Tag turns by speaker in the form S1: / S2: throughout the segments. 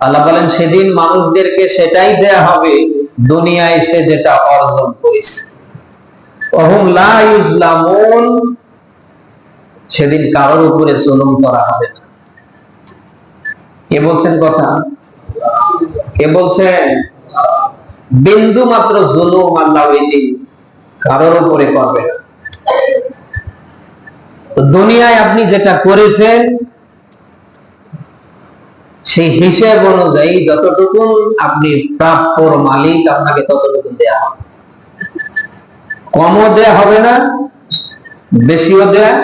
S1: আল্লাহ বলেন, সেদিন মানুষদেরকে সেটাই দেয়া হবে, দুনিয়ায় সে যেটা অর্জন করেছে। সেদিন কারোর উপরে জুলুম করা হবে না। কে বলছেন কথা? কে বলছেন? বিন্দু মাত্র জুলুম আল্লাহ কারোর উপরে করবে না। তো দুনিয়ায় আপনি যেটা করেছেন, সেই হিসেব অনুযায়ী যতটুকু আপনি প্রাপ্যর মালিক, আপনাকে ততটুকু দেয়া হবে। কমও দেয়া হবে না, বেশিও দেয়া।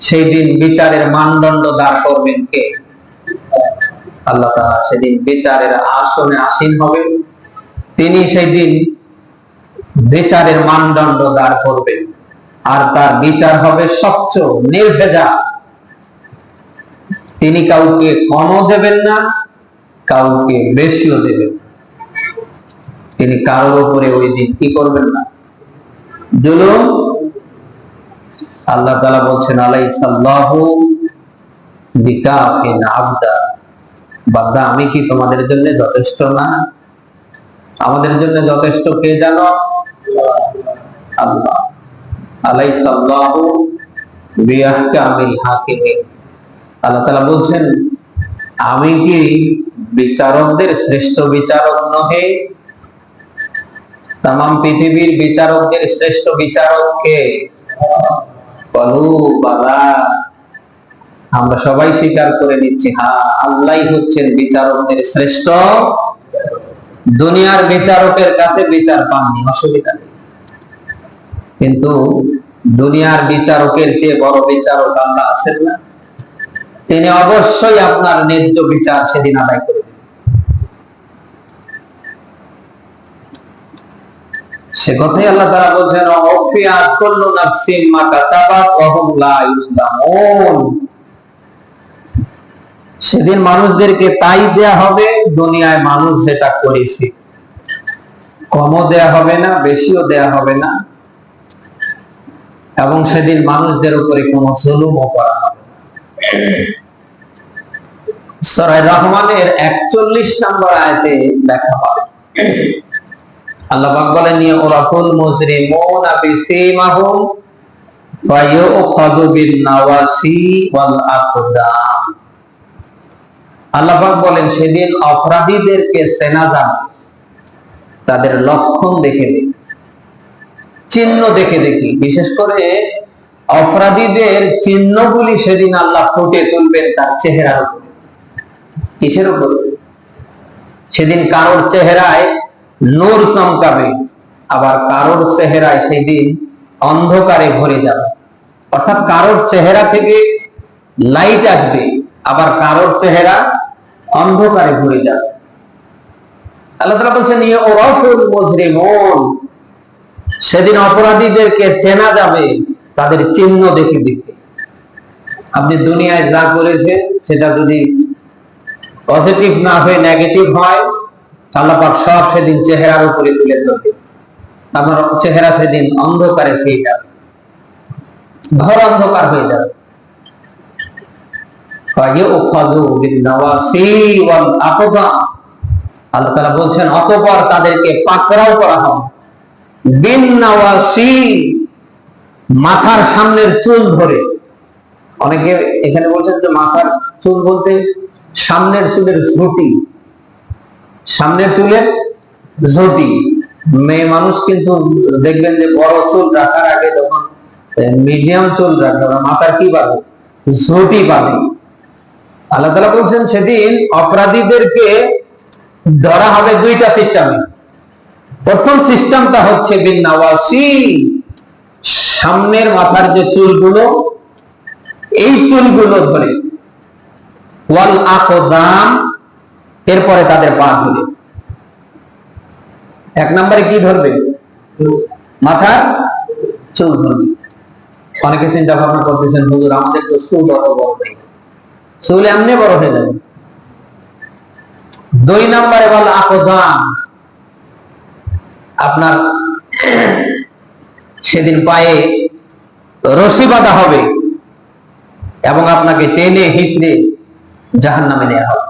S1: সেই দিন বিচারের মানদণ্ড দাঁড় করবেন কে? আল্লাহ তাআলা সেদিন বিচারের আসনে আসীন হবে। তিনি সেই দিন বিচারের মানদণ্ড দাঁড় করবেন। আর তার বিচার হবে স্বচ্ছ নির্ভেজা। তিনি কাউকে কমও দেবেন না, কাউকে বেশিও দেবেন তিনি কারোর উপরে ওই দিন কি করবেন না? জুলুম, আল্লাহ তালা বলছেন আলাইসাল্লাহু বিকাফিন আবদা। বান্দা, আমি কি তোমাদের জন্য যথেষ্ট না? আমাদের জন্য যথেষ্ট কে জানো? আল্লাহ। আলাইসাল্লাহু বলছেন, আমি কি বিচারকদের শ্রেষ্ঠ বিচারক নহে? তাম পৃথিবীর বিচারকদের শ্রেষ্ঠ আমরা সবাই স্বীকার করে নিচ্ছি হ্যাঁ আল্লাহ হচ্ছেন বিচারকদের শ্রেষ্ঠ। দুনিয়ার বিচারকের কাছে বিচার পাননি, অসুবিধা নেই। কিন্তু দুনিয়ার বিচারকের চেয়ে বড় বিচারক আল্লাহ আছেন না। তিনি অবশ্যই আপনার ন্যায্য বিচার সেদিন আদায় করবেন সে কথাই আল্লাহ তাআলা বলছেন অফিয়াত কুল্লু নাফসিন মা কাসাবাত ওয়া লা ইউজলামুন সেদিন মানুষদেরকে তাই দেয়া হবে, দুনিয়ায় মানুষ যেটা করেছে। কমও দেয়া হবে না, বেশিও দেয়া হবে না। এবং সেদিন মানুষদের উপরে কোনো জুলুমও করা হবে সরাই রহমানের একচল্লিশ নম্বর আয়তে দেখা পাবে আল্লাহ বলেন ইয়ারাফুল মুজরিমুনা বিসীমাহুম ফায়ুখাযু বিন নাওয়াসি ওয়াল আল্লাহ বলেন, সেদিন অপরাধীদেরকে তাদের লক্ষণ দেখে দেখে চিহ্ন দেখে দেখি। বিশেষ করে অপরাধীদের চিহ্নগুলি সেদিন আল্লাহ ফুটে তুলবেন তার চেহারার উপরে। কিসের উপরে? সেদিন কারোর চেহারায় নূর চমকাবে, আবার কারোর চেহারায় সেই দিন অন্ধকারে ভরে যাবে। অর্থাৎ কারোর চেহারা থেকে লাইট আসবে, আবার কারোর চেহারা অন্ধকারে ভরে যাবে। আল্লাহ তাআলা বলছেন ইয়ে ওরাফুল মুজরিমুন। সেদিন অপরাধীদেরকে চেনা যাবে, তাদের চিহ্ন দেখে দেখে। আপনি দুনিয়ায় যা করেছেন, সেটা যদি পজিটিভ না হয়ে নেগেটিভ হয় সব সেদিন চেহারার উপরে তুলে ধরবে। আমার চেহারা সেদিন অন্ধকারে যাবে। ঘর অন্ধকার হয়ে যাবে। আল্লাহ বলছেন, অতঃপর তাদেরকে পাকড়াও করা হবে। মাথার সামনের চুল ধরে। অনেকে এখানে বলছেন যে মাথার চুল বলতে সামনের চুলের ঝুটি। সামনের চুলের ঝুটি। মেয়ে মানুষ কিন্তু দেখবেন যে বড় চুল রাখার আগে যখন মিডিয়াম চুল রাখবে মাথার কি পাবে ঝুটি পাবে আল্লাহ তালা বলছেন সেদিন অপরাধীদেরকে ধরা হবে দুইটা সিস্টেমে প্রথম সিস্টেমটা হচ্ছে বিন্নাওয়াসি। সামনের মাথার যে চুলগুলো, এই চুলগুলো ধরে। ওয়াল আকদাম এরপরে তাদের পা ধরে। এক নম্বরে কি ধরবে? মাথার চুল ধরবে। অনেকে চিন্তা ভাবনা করতেছেন, হুজুর, আমাদের তো চুল অত বড় নেই। চুল এমনি বড় হয়ে যাবে। দুই নম্বরে বল আকদাম আপনার সেদিন পায়ে রশি বাঁধা হবে এবং আপনাকে টেনে হিসড়ে জাহান নামে নেওয়া হবে।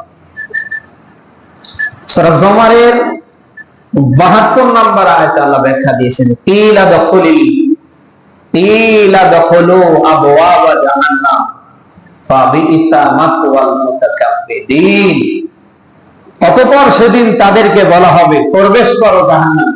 S1: সূরা জমারের বাহাত্তর নাম্বার আয়তে আল্লাহ ব্যাখ্যা দিয়েছেন তিলা তিলা মাতওয়াল সেদিন তাদেরকে বলা হবে, প্রবেশ করো জাহান্নাম।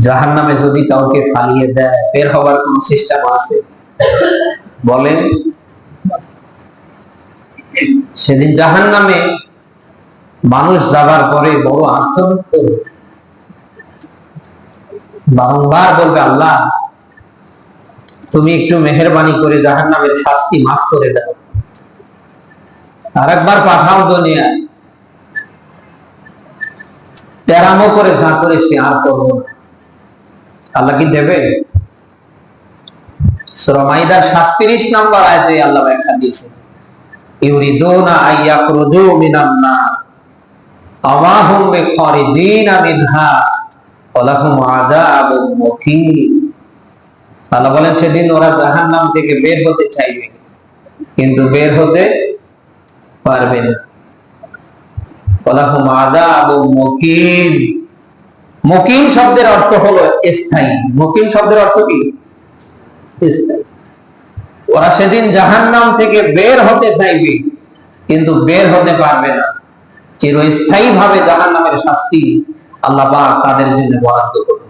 S1: জাহান নামে যদি কাউকে ফালিয়ে দেয়, বের হবার কোন সিস্টেম আছে? বলেন। সেদিন জাহান নামে মানুষ যাবার পরে বড় করবে বারংবার বলবে, আল্লাহ, তুমি একটু মেহরবানি করে জাহান নামের শাস্তি মাফ করে দাও। আর একবার পাঠাও দুনিয়ায়। তেরামো করে যা করে সে আর করব না। আল্লাহ কি দেবে? শ্রমাইদার সাতত্রিশ নাম্বার আয়তে আল্লাহ ব্যাখ্যা দিয়েছে ইউরিদুনা মিনান নার। আমা হুম বিখারিজিনা মিনহা ওয়ালাহুম আযাবুম মুকিম। আল্লাহ বলেন, সেদিন ওরা জাহান্নাম থেকে বের হতে চাইবে, কিন্তু বের হতে পারবে না। ওয়ালাহুম আযাবুম মুকিম। মুকিম শব্দের অর্থ হলো স্থায়ী। মকিম শব্দের অর্থ কি? স্থায়ী। ওরা সেদিন জাহান্নাম থেকে বের হতে চাইবে, কিন্তু বের হতে পারবে না। চিরস্থায়ী ভাবে জাহান্নামের শাস্তি আল্লাহ তাদের জন্য বরাদ্দ করবে